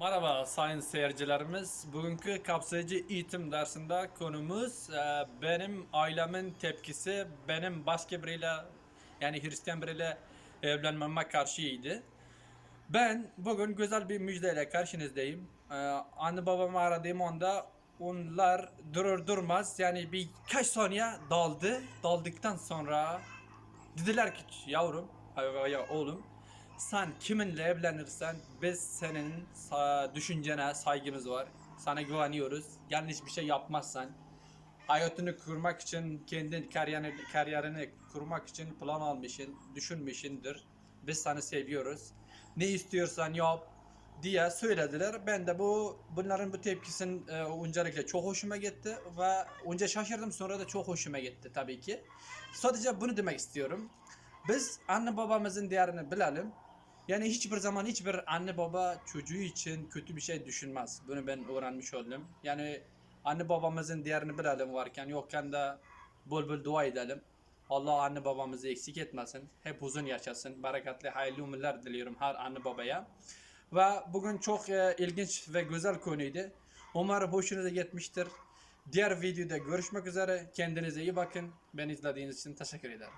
Merhaba sayın seyircilerimiz. Bugünkü kapsayıcı eğitim dersinde konumuz e, benim ailemin tepkisi benim başka biriyle yani Hristiyan biriyle evlenmeme karşıydı. Ben bugün güzel bir müjdeyle karşınızdayım. E, anne babamı aradığım anda onlar durur durmaz yani birkaç saniye daldı. Daldıktan sonra dediler ki yavrum ya, ya oğlum sen kiminle evlenirsen biz senin düşüncene saygımız var. Sana güveniyoruz. Yanlış bir şey yapmazsan hayatını kurmak için kendi kariyerini, kariyerini kurmak için plan almışsın, düşünmüşsündür. Biz seni seviyoruz. Ne istiyorsan yap diye söylediler. Ben de bu bunların bu tepkisinin e, öncelikle çok hoşuma gitti ve önce şaşırdım sonra da çok hoşuma gitti tabii ki. Sadece bunu demek istiyorum. Biz anne babamızın değerini bilelim. Yani hiçbir zaman hiçbir anne baba çocuğu için kötü bir şey düşünmez. Bunu ben öğrenmiş oldum. Yani anne babamızın değerini bilelim varken yokken de bol bol dua edelim. Allah anne babamızı eksik etmesin. Hep uzun yaşasın. Bereketli, hayırlı ömürler diliyorum her anne babaya. Ve bugün çok e, ilginç ve güzel konuydu. Umarım hoşunuza gitmiştir. Diğer videoda görüşmek üzere. Kendinize iyi bakın. Beni izlediğiniz için teşekkür ederim.